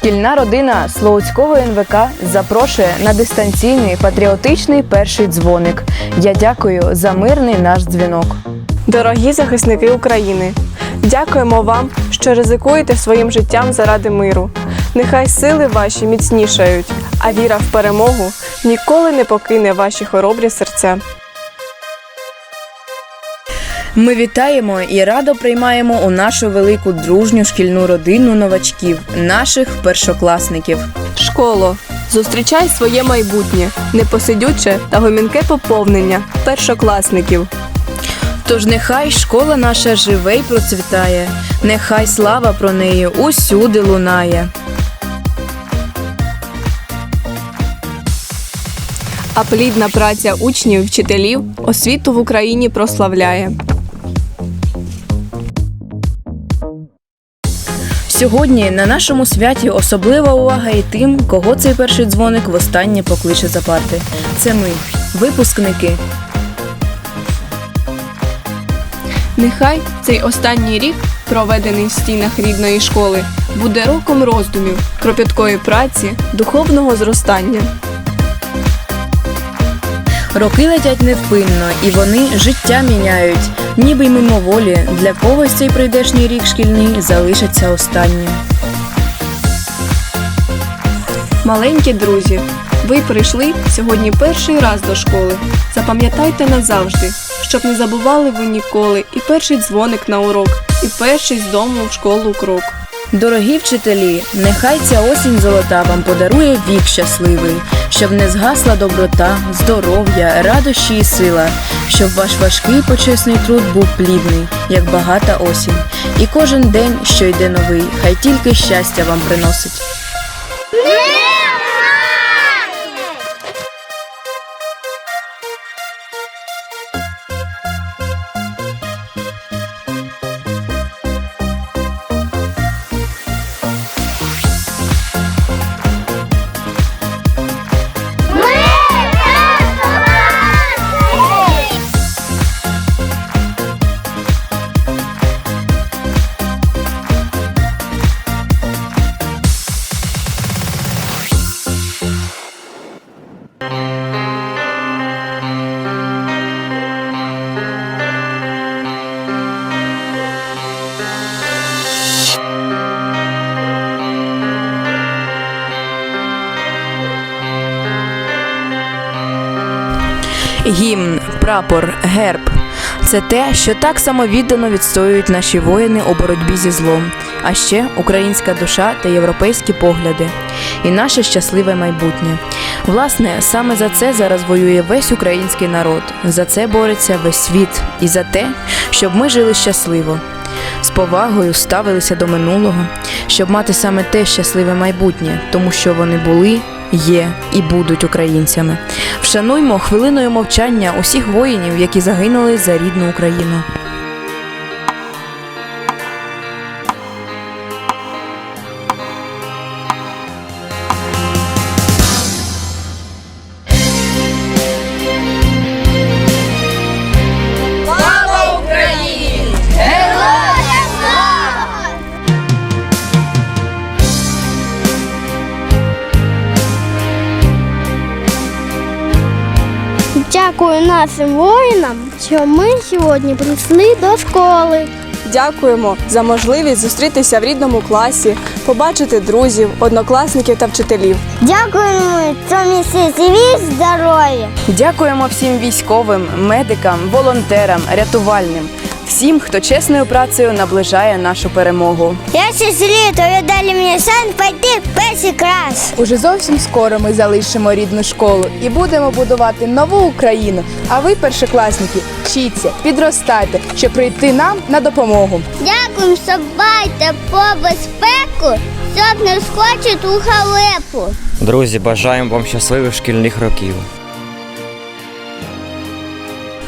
Шкільна родина Слоуцького НВК запрошує на дистанційний патріотичний перший дзвоник. Я дякую за мирний наш дзвінок. Дорогі захисники України, дякуємо вам, що ризикуєте своїм життям заради миру. Нехай сили ваші міцнішають, а віра в перемогу ніколи не покине ваші хоробрі серця. Ми вітаємо і радо приймаємо у нашу велику дружню шкільну родину новачків, наших першокласників. Школо, зустрічай своє майбутнє, непосидюче та гомінке поповнення першокласників. Тож нехай школа наша живе й процвітає, нехай слава про неї усюди лунає. А плідна праця учнів вчителів освіту в Україні прославляє. Сьогодні на нашому святі особлива увага і тим, кого цей перший дзвоник востаннє покличе за парти. Це ми, випускники. Нехай цей останній рік, проведений в стінах рідної школи, буде роком роздумів, кропіткої праці, духовного зростання. Роки летять невпинно, і вони життя міняють. Ніби й мимоволі, для когось цей прийдешній рік шкільний залишиться останнім. Маленькі друзі, ви прийшли сьогодні перший раз до школи. Запам'ятайте назавжди, щоб не забували ви ніколи і перший дзвоник на урок, і перший з дому в школу крок. Дорогі вчителі, нехай ця осінь золота вам подарує вік щасливий, щоб не згасла доброта, здоров'я, радощі і сила, щоб ваш важкий почесний труд був плідний, як багата осінь. І кожен день, що йде новий, хай тільки щастя вам приносить. Гімн, прапор, герб це те, що так самовіддано відстоюють наші воїни у боротьбі зі злом, а ще українська душа та європейські погляди, і наше щасливе майбутнє. Власне, саме за це зараз воює весь український народ. За це бореться весь світ і за те, щоб ми жили щасливо, з повагою ставилися до минулого, щоб мати саме те щасливе майбутнє, тому що вони були, є і будуть українцями. Вшануймо хвилиною мовчання усіх воїнів, які загинули за рідну Україну. Нашим воїнам, що ми сьогодні прийшли до школи. Дякуємо за можливість зустрітися в рідному класі, побачити друзів, однокласників та вчителів. Дякуємо, цьому ми здоров'я. здорові. Дякуємо всім військовим, медикам, волонтерам, рятувальним, всім, хто чесною працею наближає нашу перемогу. Я щасливі, то ви дали мені шанс пойти в перший клас. Уже зовсім скоро ми залишимо рідну школу і будемо будувати нову Україну. А ви, першокласники, вчіться, підростайте, щоб прийти нам на допомогу. Дякуємо, що дбаєте по безпеку, щоб не скочить у халепу. Друзі, бажаємо вам щасливих шкільних років.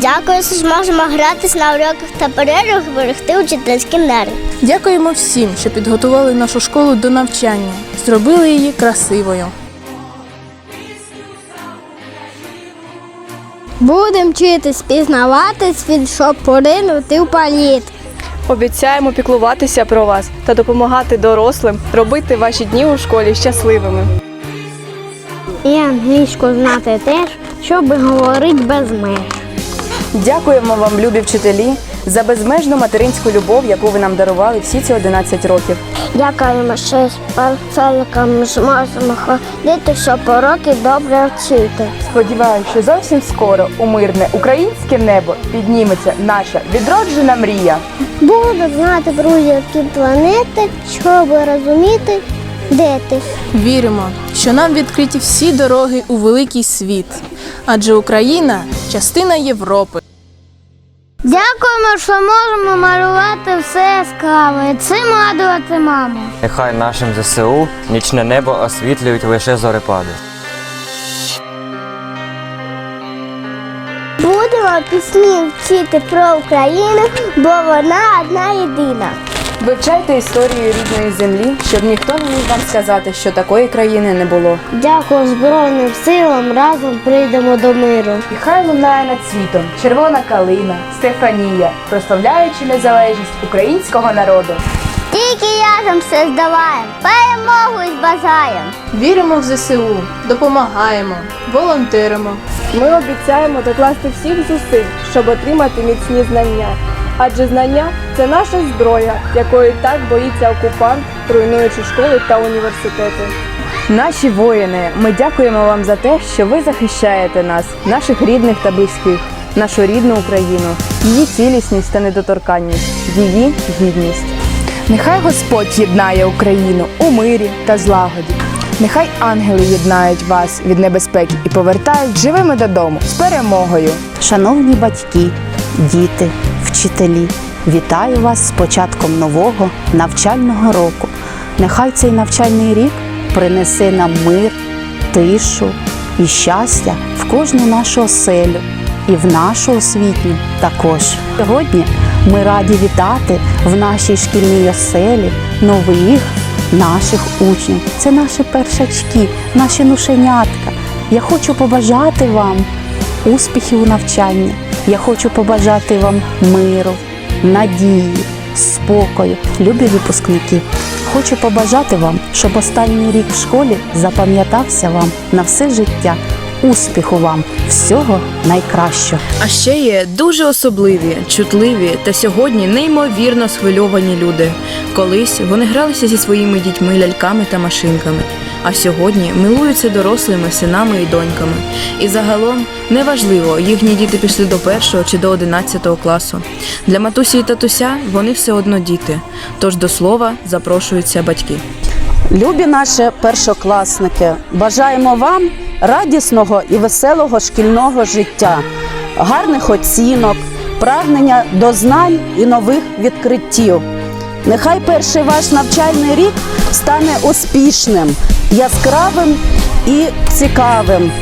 Дякую, що зможемо гратись на уроках та перервах, берегти учительські нерви. Дякуємо всім, що підготували нашу школу до навчання, зробили її красивою. Будемо вчитись пізнавати світ, щоб поринути в політ. Обіцяємо піклуватися про вас та допомагати дорослим робити ваші дні у школі щасливими. І англійську знати теж, щоб говорити без меж. Дякуємо вам, любі вчителі, за безмежну материнську любов, яку ви нам дарували всі ці 11 років. Дякуємо, що з парцеликами зможемо ходити, щоб уроки добре вчити. Сподіваюся, що зовсім скоро у мирне українське небо підніметься наша відроджена мрія. Буду знати про які планети, щоб розуміти, де ти. Віримо, що нам відкриті всі дороги у великий світ, адже Україна частина Європи. Що можемо малювати все яскраве і цим радувати маму. Нехай нашим ЗСУ нічне небо освітлюють лише зорепади. Будемо пісні вчити про Україну, бо вона одна єдина. Вивчайте історію рідної землі, щоб ніхто не міг вам сказати, що такої країни не було. Дякую Збройним силам, разом прийдемо до миру. І хай лунає над світом червона калина, Стефанія, прославляючи незалежність українського народу. Тільки разом все здаваємо, перемогу й бажаємо. Віримо в ЗСУ, допомагаємо, волонтеримо. Ми обіцяємо докласти всіх зусиль, щоб отримати міцні знання. Адже знання це наша зброя, якої так боїться окупант, руйнуючи школи та університети. Наші воїни, ми дякуємо вам за те, що ви захищаєте нас, наших рідних та близьких, нашу рідну Україну, її цілісність та недоторканність, її гідність. Нехай Господь єднає Україну у мирі та злагоді. Нехай ангели єднають вас від небезпеки і повертають живими додому з перемогою. Шановні батьки, діти, вчителі, вітаю вас з початком нового навчального року. Нехай цей навчальний рік принесе нам мир, тишу і щастя в кожну нашу оселю і в нашу освітню також. Сьогодні ми раді вітати в нашій шкільній оселі нових наших учнів. Це наші першачки, наші нушенятка. Я хочу побажати вам успіхів у навчанні. Я хочу побажати вам миру, надії, спокою, любі випускники. Хочу побажати вам, щоб останній рік в школі запам'ятався вам на все життя. Успіху вам, всього найкращого. А ще є дуже особливі, чутливі та сьогодні неймовірно схвильовані люди. Колись вони гралися зі своїми дітьми, ляльками та машинками. А сьогодні милуються дорослими синами і доньками. І загалом неважливо, їхні діти пішли до першого чи до одинадцятого класу. Для матусі і татуся вони все одно діти. Тож до слова запрошуються батьки. Любі наші першокласники, бажаємо вам радісного і веселого шкільного життя, гарних оцінок, прагнення до знань і нових відкриттів. Нехай перший ваш навчальний рік стане успішним, яскравим і цікавим.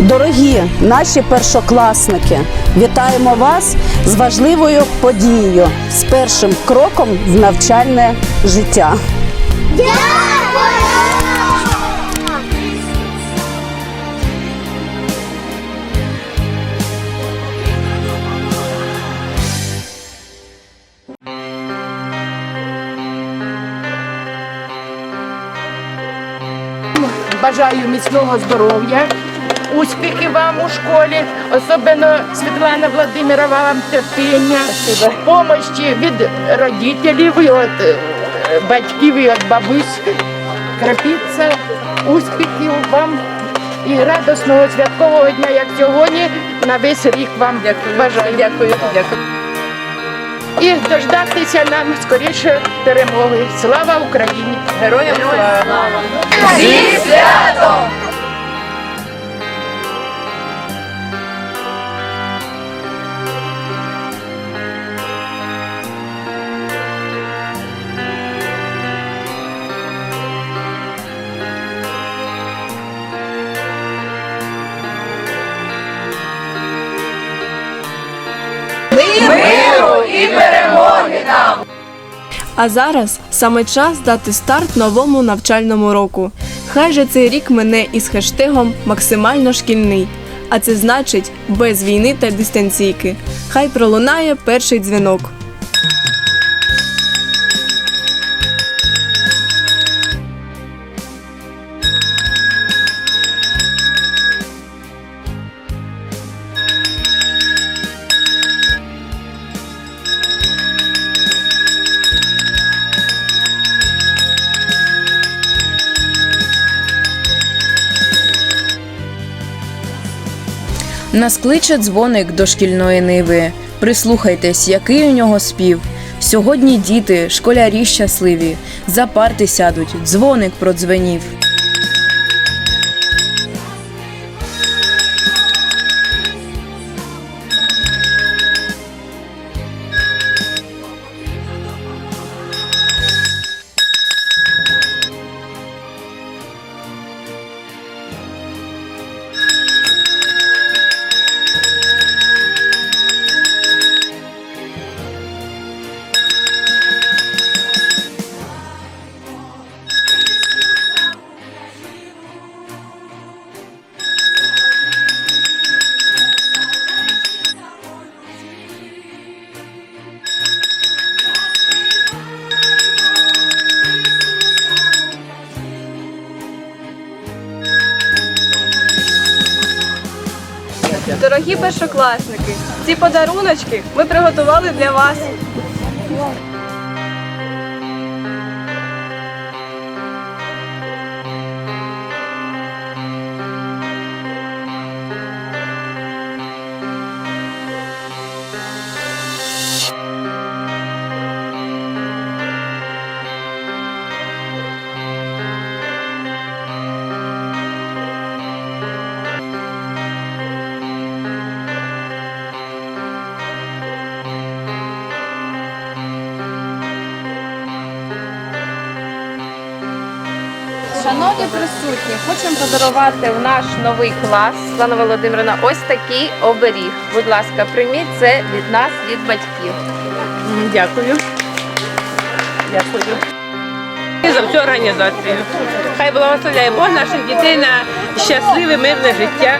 Дорогі наші першокласники, вітаємо вас з важливою подією, з першим кроком в навчальне життя. Бажаю міцного здоров'я, успіхів вам у школі, особливо Світлана Владимирова, вам терпіння, помощі від родителів, і від е, батьків і від бабусь. Крепіться, успіхів вам і радісного святкового дня, як сьогодні, на весь рік вам бажаю. Дякую. Дякую. І дождатися нам скоріше перемоги. Слава Україні! Героям слава! А зараз саме час дати старт новому навчальному року. Хай же цей рік мене із хештегом максимально шкільний. А це значить без війни та дистанційки. Хай пролунає перший дзвінок. Нас кличе дзвоник до шкільної ниви. Прислухайтесь, який у нього спів. Сьогодні діти, школярі щасливі, за парти сядуть, дзвоник продзвенів. Дорогі першокласники, ці подаруночки ми приготували для вас. Шановні присутні, хочемо подарувати в наш новий клас Слана Володимирівна ось такий оберіг. Будь ласка, прийміть це від нас, від батьків. Дякую. Дякую. За всю організацію. Хай благословляє Бог наших дітей на щасливе, мирне життя.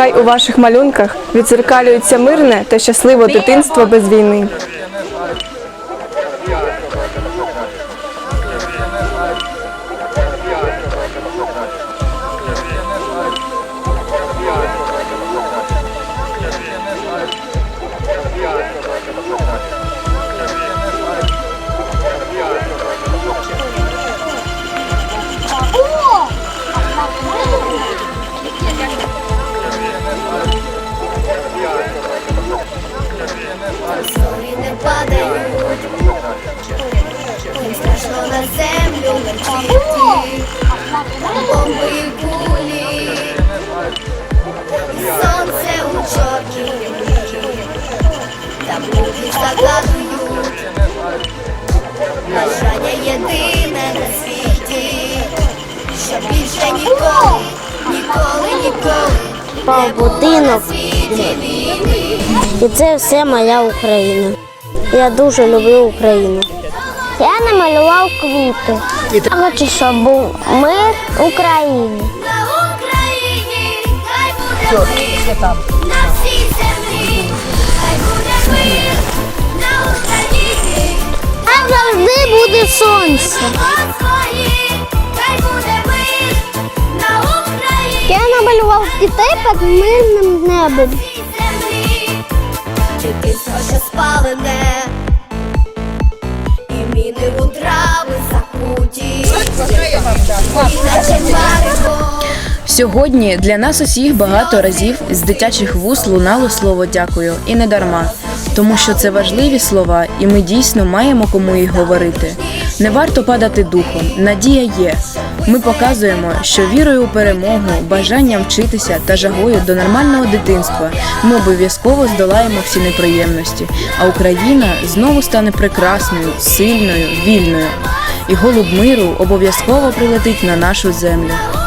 Нехай у ваших малюнках відзеркалюється мирне та щасливе дитинство без війни. Кулі, сонце у чорній небі, та будуть загадують. Бажання єдине на світі, що більше ніколи, ніколи, ніколи Впав будинок, і це все моя Україна. Я дуже люблю Україну. Я намалював квіти. Я хочу, щоб був мир в Україні. На Україні хай буде мир, на всій землі, хай буде мир, на Україні, Там завжди буде сонце. Хай буде мир, на Україні, Я намалював дітей під мирним небом. всій землі, дитинство, що спалене, Сьогодні для нас усіх багато разів з дитячих вуст лунало слово дякую і не дарма, тому що це важливі слова, і ми дійсно маємо кому їх говорити. Не варто падати духом, надія є. Ми показуємо, що вірою у перемогу, бажанням вчитися та жагою до нормального дитинства ми обов'язково здолаємо всі неприємності, а Україна знову стане прекрасною, сильною, вільною. І голуб миру обов'язково прилетить на нашу землю.